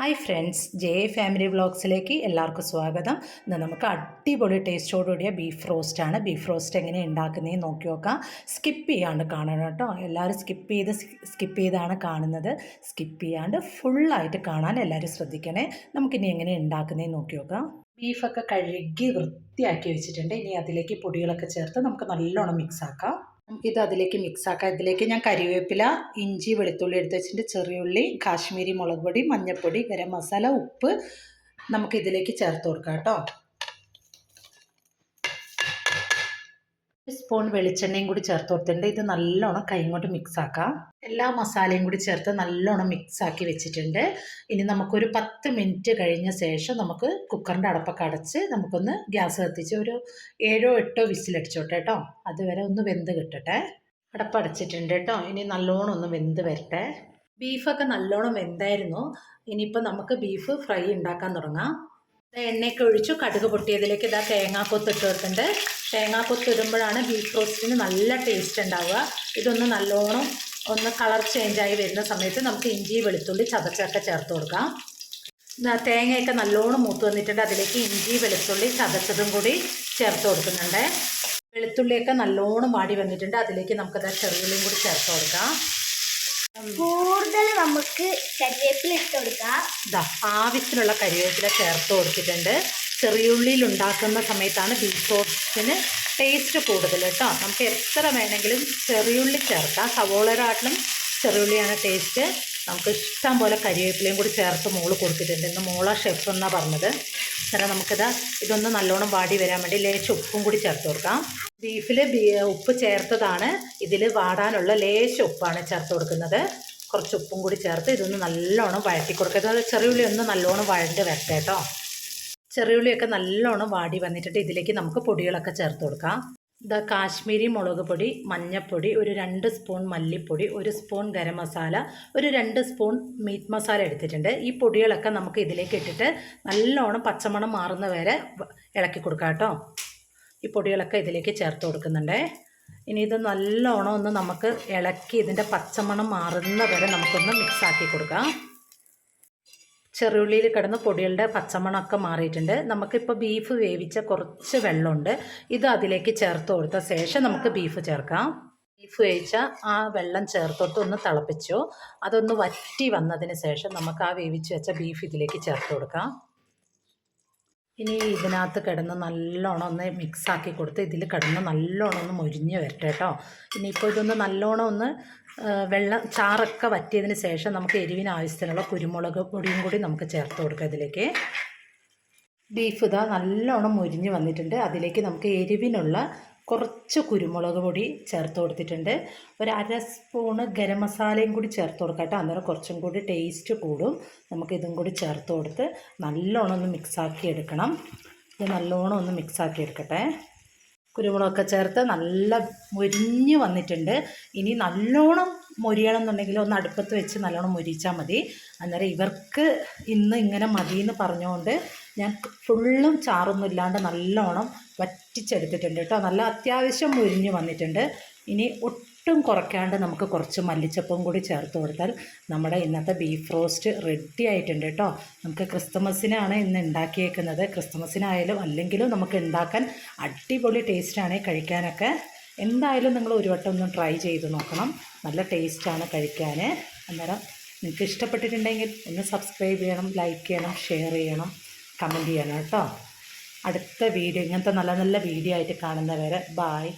Hi friends J A family വ്ളോഗ്സിലേക്ക് എല്ലാവർക്കും സ്വാഗതം. ഇന്ന് നമുക്ക് അടിപൊളി ടേസ്റ്റോടുകൂടിയ ബീഫ് റോസ്റ്റാണ് ബീഫ് റോസ്റ്റ് എങ്ങനെ ഉണ്ടാക്കുന്നതെന്ന് നോക്കി നോക്കാം. സ്കിപ്പ് ചെയ്യാണ്ട് കാണണം കേട്ടോ. എല്ലാവരും സ്കിപ്പ് ചെയ്ത് സ്കിപ്പ് ചെയ്താണ് കാണുന്നത്. സ്കിപ്പ് ചെയ്യാണ്ട് ഫുള്ളായിട്ട് കാണാൻ എല്ലാവരും ശ്രദ്ധിക്കണേ. നമുക്കിനി എങ്ങനെ ഉണ്ടാക്കുന്നതെന്ന് നോക്കി നോക്കാം. ബീഫൊക്കെ കഴുകി വൃത്തിയാക്കി വെച്ചിട്ടുണ്ട്. ഇനി അതിലേക്ക് പൊടികളൊക്കെ ചേർത്ത് നമുക്ക് നല്ലോണം മിക്സ് ആക്കാം. നമുക്കിത് അതിലേക്ക് മിക്സ് ആക്കാം. ഇതിലേക്ക് ഞാൻ കരിവേപ്പില ഇഞ്ചി വെളുത്തുള്ളി എടുത്ത് വെച്ചിട്ട് ചെറിയുള്ളി കാശ്മീരി മുളക് പൊടി മഞ്ഞൾപ്പൊടി ഗരം മസാല ഉപ്പ് നമുക്കിതിലേക്ക് ചേർത്ത് കൊടുക്കാം കേട്ടോ. ഒരു സ്പൂൺ വെളിച്ചെണ്ണയും കൂടി ചേർത്ത് കൊടുത്തിട്ടുണ്ട്. ഇത് നല്ലോണം കൈ കൊണ്ട് മിക്സ് ആക്കാം. എല്ലാ മസാലയും കൂടി ചേർത്ത് നല്ലോണം മിക്സ് ആക്കി വെച്ചിട്ടുണ്ട്. ഇനി നമുക്കൊരു പത്ത് മിനിറ്റ് കഴിഞ്ഞ ശേഷം നമുക്ക് കുക്കറിന്റെ അടപ്പൊക്കെ അടച്ച് നമുക്കൊന്ന് ഗ്യാസ് കത്തിച്ച് ഒരു ഏഴോ എട്ടോ വിസിലടിച്ചോട്ടെ കേട്ടോ അതുവരെ ഒന്ന് വെന്ത് കിട്ടട്ടെ. അടപ്പടച്ചിട്ടുണ്ട് കേട്ടോ ഇനി നല്ലോണം ഒന്ന് വെന്ത് വരട്ടെ. ബീഫൊക്കെ നല്ലോണം വെന്തായിരുന്നു. ഇനിയിപ്പോൾ നമുക്ക് ബീഫ് ഫ്രൈ ഉണ്ടാക്കാൻ തുടങ്ങാം. എണ്ണയൊക്കെ ഒഴിച്ചു കടുക് പൊട്ടിയതിലേക്ക് ഇതാ തേങ്ങാക്കൊത്ത് ഇട്ട് വെക്കുന്നുണ്ട് തേങ്ങാക്കൊത്ത് ഇടുമ്പോഴാണ് ബീഫ് റോസ്റ്റിന് നല്ല ടേസ്റ്റ് ഉണ്ടാവുക. ഇതൊന്ന് നല്ലോണം ഒന്ന് കളർ ചേഞ്ചായി വരുന്ന സമയത്ത് നമുക്ക് ഇഞ്ചി വെളുത്തുള്ളി ചതച്ചൊക്കെ ചേർത്ത് കൊടുക്കാം. തേങ്ങയൊക്കെ നല്ലോണം മൂത്ത് വന്നിട്ടുണ്ട്. അതിലേക്ക് ഇഞ്ചി വെളുത്തുള്ളി ചതച്ചതും കൂടി ചേർത്ത് കൊടുക്കുന്നുണ്ട്. വെളുത്തുള്ളിയൊക്കെ നല്ലോണം വാടി വന്നിട്ടുണ്ട്. അതിലേക്ക് നമുക്കത് ചെറുതുള്ളിയും കൂടി ചേർത്ത് കൊടുക്കാം. കൂടുതൽ നമുക്ക് കരിവേപ്പില ഇട്ട് കൊടുക്കാം. ആവശ്യത്തിനുള്ള കരിവേപ്പില ചേർത്ത് കൊടുത്തിട്ടുണ്ട്. ചെറിയുള്ളിയിൽ ഉണ്ടാക്കുന്ന സമയത്താണ് ബീഫ് റോസ്റ്റിന് ടേസ്റ്റ് കൂടുതൽ കേട്ടോ. നമുക്ക് എത്ര വേണമെങ്കിലും ചെറിയുള്ളി ചേർക്കാം. സവോളരാട്ടിലും ചെറിയുള്ളിയാണ് ടേസ്റ്റ് നമുക്ക് ഇഷ്ടം പോലെ കരിവേപ്പിലയും കൂടി ചേർത്ത് മോൾ കൊടുത്തിട്ടുണ്ട്. ഇന്ന് മോള ഷെഫ് എന്നാണ് പറഞ്ഞത്. അന്നേരം നമുക്കിത് ഇതൊന്ന് നല്ലോണം വാടി വരാൻ വേണ്ടി ലേശ ഉപ്പും കൂടി ചേർത്ത് കൊടുക്കാം. ബീഫിൽ ഉപ്പ് ചേർത്തതാണ്. ഇതിൽ വാടാനുള്ള ലേശ ഉപ്പാണ് ചേർത്ത് കൊടുക്കുന്നത്. കുറച്ച് ഉപ്പും കൂടി ചേർത്ത് ഇതൊന്ന് നല്ലോണം വഴറ്റി കൊടുക്കുക ചെറിയുള്ളി ഒന്ന് നല്ലോണം വഴണ്ട് വരട്ടെ കേട്ടോ ചെറിയുള്ളിയൊക്കെ നല്ലോണം വാടി വന്നിട്ടുണ്ട് ഇതിലേക്ക് നമുക്ക് പൊടികളൊക്കെ ചേർത്ത് കൊടുക്കാം. ഇതാ കാശ്മീരി മുളക് പൊടി മഞ്ഞൾപ്പൊടി ഒരു രണ്ട് സ്പൂൺ മല്ലിപ്പൊടി ഒരു സ്പൂൺ ഗരം മസാല ഒരു രണ്ട് സ്പൂൺ മീറ്റ് മസാല എടുത്തിട്ടുണ്ട്. ഈ പൊടികളൊക്കെ നമുക്ക് ഇതിലേക്ക് ഇട്ടിട്ട് നല്ലോണം പച്ചമണം മാറുന്ന വരെ ഇളക്കി കൊടുക്കാം കേട്ടോ. ഈ പൊടികളൊക്കെ ഇതിലേക്ക് ചേർത്ത് കൊടുക്കുന്നുണ്ട്. ഇനി ഇത് നല്ലോണം ഒന്ന് നമുക്ക് ഇളക്കി ഇതിന്റെ പച്ചമണം മാറുന്ന വരെ നമുക്കൊന്ന് മിക്സ് ആക്കി കൊടുക്കാം. ചെറുള്ളിയിൽ കിടന്ന് പൊടികളുടെ പച്ചമണമൊക്കെ മാറിയിട്ടുണ്ട്. നമുക്കിപ്പോൾ ബീഫ് വേവിച്ച കുറച്ച് വെള്ളമുണ്ട്. ഇത് അതിലേക്ക് ചേർത്ത് കൊടുത്ത ശേഷം നമുക്ക് ബീഫ് ചേർക്കാം. ബീഫ് വേവിച്ച ആ വെള്ളം ചേർത്തോട്ട് ഒന്ന് തിളപ്പിച്ചു. അതൊന്ന് വറ്റി വന്നതിന് ശേഷം നമുക്ക് ആ വേവിച്ച് വെച്ച ബീഫ് ഇതിലേക്ക് ചേർത്ത് കൊടുക്കാം. ഇനി ഇതിനകത്ത് കിടന്ന് നല്ലോണം ഒന്ന് മിക്സാക്കി കൊടുത്ത് ഇതിൽ കിടന്ന് നല്ലോണം ഒന്ന് മൊരിഞ്ഞ് വരട്ടെ കേട്ടോ. ഇനിയിപ്പോൾ ഇതൊന്ന് നല്ലോണം ഒന്ന് വെള്ളം ചാറൊക്കെ വറ്റിയതിന് ശേഷം നമുക്ക് എരിവിന് ആവശ്യത്തിനുള്ള കുരുമുളക് പൊടിയും കൂടി നമുക്ക് ചേർത്ത് കൊടുക്കാം ഇതിലേക്ക്. ബീഫ് ഇതാ നല്ലോണം മൊരിഞ്ഞ് വന്നിട്ടുണ്ട്. അതിലേക്ക് നമുക്ക് എരിവിനുള്ള കുറച്ച് കുരുമുളക് പൊടി ചേർത്ത് കൊടുത്തിട്ടുണ്ട്. ഒരു അര സ്പൂണ് ഗരം മസാലയും കൂടി ചേർത്ത് കൊടുക്കാം കേട്ടോ. അന്നേരം കുറച്ചും കൂടി ടേസ്റ്റ് കൂടും. നമുക്ക് ഇതും കൂടി ചേർത്ത് കൊടുത്ത് നല്ലോണം ഒന്ന് മിക്സാക്കി എടുക്കണം. ഇത് നല്ലോണം ഒന്ന് മിക്സാക്കി എടുക്കട്ടെ. കുരുമുളകൊക്കെ ചേർത്ത് നല്ല മൊരിഞ്ഞ് വന്നിട്ടുണ്ട്. ഇനി നല്ലോണം മൊരിയണം എന്നുണ്ടെങ്കിൽ ഒന്ന് അടുപ്പത്ത് വെച്ച് നല്ലോണം മൊരിച്ചാൽ മതി. അന്നേരം ഇവർക്ക് ഇന്ന് ഇങ്ങനെ മതി എന്ന് പറഞ്ഞുകൊണ്ട് ഞാൻ ഫുള്ളും ചാറൊന്നും ഇല്ലാണ്ട് നല്ലോണം വറ്റിച്ചെടുത്തിട്ടുണ്ട് കേട്ടോ. നല്ല അത്യാവശ്യം മുരിഞ്ഞ് വന്നിട്ടുണ്ട്. ഇനി ഒട്ടും കുറയ്ക്കാണ്ട് നമുക്ക് കുറച്ച് മല്ലിച്ചപ്പും കൂടി ചേർത്ത് കൊടുത്താൽ നമ്മുടെ ഇന്നത്തെ ബീഫ് റോസ്റ്റ് റെഡി ആയിട്ടുണ്ട് കേട്ടോ. നമുക്ക് ക്രിസ്തുമസിനാണ് ഇന്ന് ഉണ്ടാക്കിയേക്കുന്നത്. ക്രിസ്തുമസിനായാലും അല്ലെങ്കിലും നമുക്ക് ഉണ്ടാക്കാൻ അടിപൊളി ടേസ്റ്റാണ് കഴിക്കാനൊക്കെ. എന്തായാലും നിങ്ങൾ ഒരു വട്ടം ഒന്ന് ട്രൈ ചെയ്ത് നോക്കണം. നല്ല ടേസ്റ്റാണ് കഴിക്കാൻ അന്നേരം നിങ്ങൾക്ക് ഇഷ്ടപ്പെട്ടിട്ടുണ്ടെങ്കിൽ ഒന്ന് സബ്സ്ക്രൈബ് ചെയ്യണം ലൈക്ക് ചെയ്യണം ഷെയർ ചെയ്യണം കമന്റ് ചെയ്യണം കേട്ടോ. അടുത്ത വീഡിയോ ഇങ്ങനത്തെ നല്ല നല്ല വീഡിയോ ആയിട്ട് കാണുന്നവരെ ബായ്